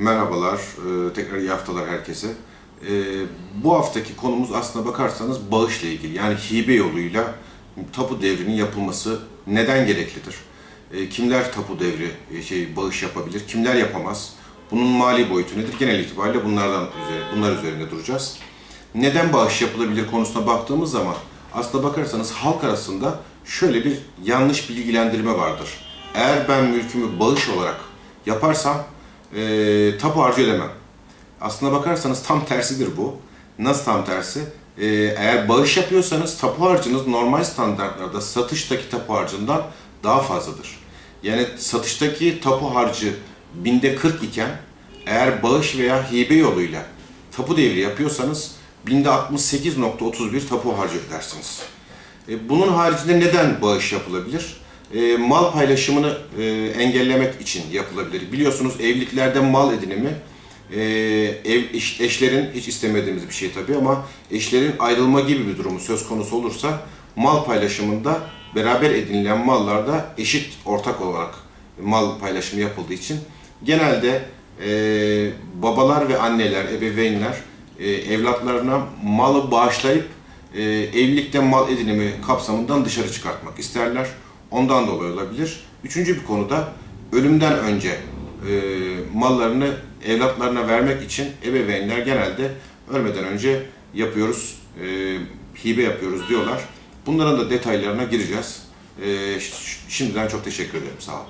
Merhabalar, e, tekrar iyi haftalar herkese. E, Bu haftaki konumuz aslına bakarsanız bağışla ilgili. Yani hibe yoluyla tapu devrinin yapılması neden gereklidir? E, Kimler tapu devri, şey bağış yapabilir, kimler yapamaz? Bunun mali boyutu nedir? Genel itibariyle bunlardan üzeri, bunlar üzerinde duracağız. Neden bağış yapılabilir konusuna baktığımız zaman aslına bakarsanız halk arasında şöyle bir yanlış bilgilendirme vardır. Eğer ben mülkümü bağış olarak yaparsam e, tapu harcı ödemem. Aslına bakarsanız tam tersidir bu. Nasıl tam tersi? E, eğer bağış yapıyorsanız tapu harcınız normal standartlarda satıştaki tapu harcından daha fazladır. Yani satıştaki tapu harcı binde 40 iken eğer bağış veya hibe yoluyla tapu devri yapıyorsanız binde 68.31 tapu harcı ödersiniz. E, Bunun haricinde neden bağış yapılabilir? E, mal paylaşımını e, engellemek için yapılabilir. Biliyorsunuz evliliklerde mal edinimi e, ev eş- eşlerin hiç istemediğimiz bir şey tabii ama eşlerin ayrılma gibi bir durumu söz konusu olursa mal paylaşımında beraber edinilen mallarda eşit ortak olarak mal paylaşımı yapıldığı için genelde e, babalar ve anneler, ebeveynler e, evlatlarına malı bağışlayıp e, evlilikte mal edinimi kapsamından dışarı çıkartmak isterler. Ondan dolayı olabilir. Üçüncü bir konuda ölümden önce e, mallarını evlatlarına vermek için ebeveynler genelde ölmeden önce yapıyoruz, e, hibe yapıyoruz diyorlar. Bunların da detaylarına gireceğiz. E, şimdiden çok teşekkür ederim. Sağ olun.